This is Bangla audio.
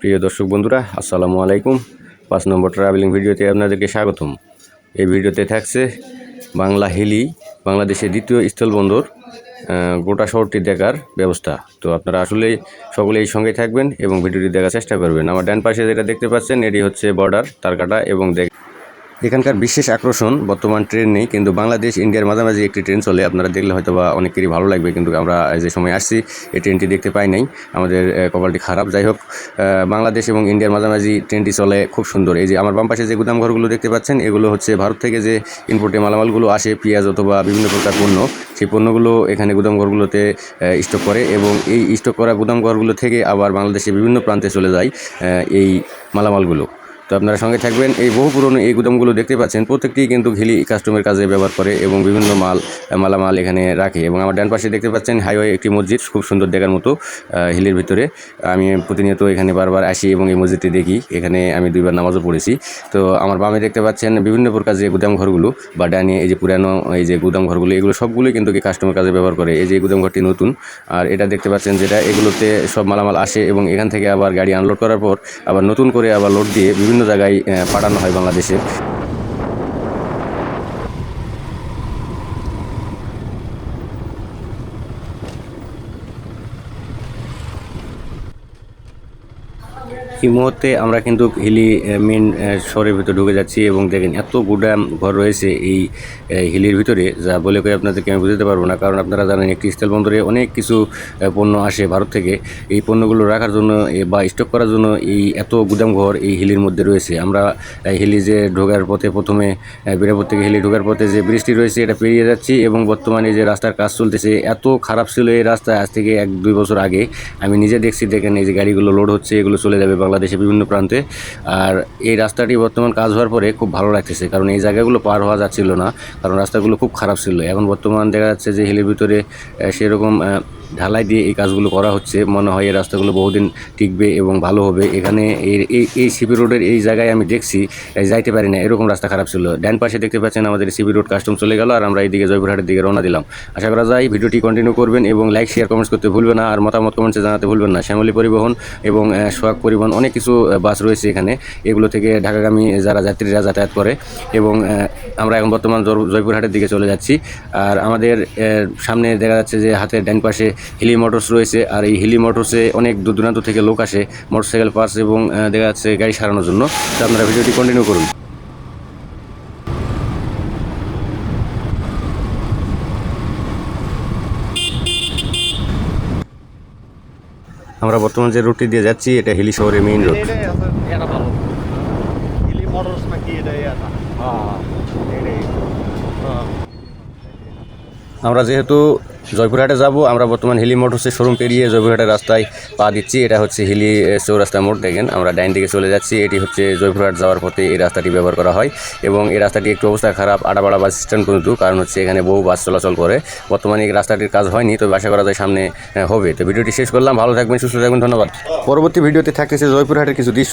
প্রিয় দর্শক বন্ধুরা, আসসালামু আলাইকুম। পাঁচ নম্বর ট্রাভেলিং ভিডিওতে আপনাদেরকে স্বাগতম। এই ভিডিওতে থাকছে বাংলা হিলি, বাংলাদেশের দ্বিতীয় স্থলবন্দর গোটা শহরটি দেখার ব্যবস্থা। তো আপনারা আসলে সকলে এই সঙ্গে থাকবেন এবং ভিডিওটি দেখার চেষ্টা করবেন। আমার ডান পাশে যেটা দেখতে পাচ্ছেন, এটি হচ্ছে বর্ডার তারকাটা এবং দেখ এখানকার বিশেষ আকর্ষণ বর্তমান ট্রেন নেই, কিন্তু বাংলাদেশ, ইন্ডিয়ার মাঝামাঝি একটি ট্রেন চলে। আপনারা দেখলে হয়তো বা অনেকেরই ভালো লাগবে, কিন্তু আমরা যে সময় আসছি এই ট্রেনটি দেখতে পাই নাই। আমাদের কপালটি খারাপ। যাই হোক বাংলাদেশ এবং ইন্ডিয়ার মাঝামাঝি ট্রেনটি চলে খুব সুন্দর। এই যে আমার বাম পাশে যে গুদাম ঘরগুলো দেখতে পাচ্ছেন, এগুলো হচ্ছে ভারত থেকে যে ইনপোর্টে মালামালগুলো আসে, পেঁয়াজ অথবা বিভিন্ন প্রকার পণ্য, সেই পণ্যগুলো এখানে গুদাম ঘরগুলোতে স্টক করে এবং এই স্টক করা গুদাম ঘরগুলো থেকে আবার বাংলাদেশের বিভিন্ন প্রান্তে চলে যায় এই মালামালগুলো। তো আপনারা সঙ্গে থাকবেন। এই বহু পুরনো এই গুদামগুলো দেখতে পাচ্ছেন। প্রত্যেকটি কিন্তু ঘিলি কাস্টমের কাজে ব্যবহার করে এবং বিভিন্ন মাল মালামাল এখানে রাখে এবং আমার ডান পাশে দেখতে পাচ্ছেন হাইওয়ে একটি মসজিদ, খুব সুন্দর দেখার মতো হিলের ভিতরে। আমি প্রতিনিয়ত এখানে বারবার আসি এবং এই মসজিদটি দেখি। এখানে আমি দুইবার নামাজও পড়েছি। তো আমার বামে দেখতে পাচ্ছেন বিভিন্ন প্রকার যে গুদাম ঘরগুলো বা ডানে এই যে পুরানো, এই যে গুদাম ঘরগুলো, এগুলো সবগুলোই কিন্তু কাস্টমার কাজে ব্যবহার করে। এই যে গুদাম ঘরটি নতুন, আর এটা দেখতে পাচ্ছেন যেটা, এগুলোতে সব মালামাল আসে এবং এখান থেকে আবার গাড়ি আনলোড করার পর আবার নতুন করে আবার লোড দিয়ে বিভিন্ন জায়গায় পাঠানো হয় বাংলাদেশে। এই মুহূর্তে আমরা কিন্তু হিলি মেন শহরের ভিতরে ঢুকে যাচ্ছি এবং দেখেন এত গুদাম ঘর রয়েছে এই হিলির ভিতরে, যা বলে করে আপনাদেরকে আমি বুঝতে পারব না। কারণ আপনারা জানেন একটি স্থল বন্দরে অনেক কিছু পণ্য আসে ভারত থেকে। এই পণ্যগুলো রাখার জন্য বা স্টক করার জন্য এই এত গুদাম ঘর এই হিলির মধ্যে রয়েছে। আমরা হিলি যে ঢোকার পথে প্রথমে বীরাপুর থেকে হিলি ঢোকার পথে যে বৃষ্টি রয়েছে, এটা পেরিয়ে যাচ্ছি এবং বর্তমানে যে রাস্তার কাজ চলতেছে, এত খারাপ ছিল এই রাস্তা আজ থেকে এক দুই বছর আগে। আমি নিজে দেখছি, দেখেন এই যে গাড়িগুলো লোড হচ্ছে, এগুলো চলে যাবে বাংলাদেশের বিভিন্ন প্রান্তে। আর এই রাস্তাটি বর্তমান কাজ হওয়ার পরে খুব ভালো লাগতেছে, কারণ এই জায়গাগুলো পার হওয়া যাচ্ছিল না, কারণ রাস্তাগুলো খুব খারাপ ছিল। এখন বর্তমান দেখা যাচ্ছে যে হিলের ভিতরে সেরকম ঢালাই দিয়ে এই কাজগুলো করা হচ্ছে। মনে হয় এই রাস্তাগুলো বহুদিন টিকবে এবং ভালো হবে। এখানে এই এই সিবি রোডের এই জায়গায় আমি দেখছি যাইতে পারি না। এরকম রাস্তা খারাপ ছিল। ডান পাশে দেখতে পাচ্ছেন আমাদের সিবি রোড কাস্টম চলে গেল আর আমরা এইদিকে জয়পুরহাটের দিকে রওনা দিলাম। আশা করা যায় ভিডিওটি কন্টিনিউ করবেন এবং লাইক শেয়ার কমেন্টস করতে ভুলবেন না। আর মতামত কমেন্টসে জানাতে ভুলবেন না। শ্যামলী পরিবহন এবং সোহাগ পরিবহন অনেক কিছু বাস রয়েছে এখানে। এগুলো থেকে ঢাকাগামী যারা যাত্রীরা যাতায়াত করে এবং আমরা এখন বর্তমান জয়পুরহাটের দিকে চলে যাচ্ছি। আর আমাদের সামনে দেখা যাচ্ছে যে হাতের ডান পাশে হিলি মোটরস রয়েছে আর এই হিলি মোটরসে অনেক দূর দূরান্ত থেকে লোক আসে মোটরসাইকেল পার্স এবং দেখা যাচ্ছে গাড়ি সারানোর জন্য। তো আপনারা ভিডিওটি কন্টিনিউ করুন। আমরা বর্তমান যে রুটটি দিয়ে যাচ্ছি এটা হিলি শহরের মেইন রোড হিলি মোটরস নাকি এটা আমরা যেহেতু জয়পুরহাটে যাব, আমরা বর্তমান হিলি মোটরসের শোরুম পেরিয়ে জয়পুরহাটের রাস্তায় পা দিচ্ছি। এটা হচ্ছে হিলি চৌরাস্তা মোড়। দেখেন, আমরা ডাইন দিকে চলে যাচ্ছি। এটি হচ্ছে জয়পুরহাট যাওয়ার পথে এই রাস্তাটি ব্যবহার করা হয় এবং এই রাস্তাটি একটু অবস্থা খারাপ। আড়াবাড়া বাস স্ট্যান্ড পর্যন্ত, কারণ হচ্ছে এখানে বহু বাস চলাচল করে। বর্তমানে এই রাস্তাটির কাজ হয়নি, তবে আশা করা যায় সামনে হবে। তো ভিডিওটি শেষ করলাম। ভালো থাকবেন, সুস্থ থাকবেন। ধন্যবাদ। পরবর্তী ভিডিওতে থাকতেছে জয়পুরহাটের কিছু দৃশ্য।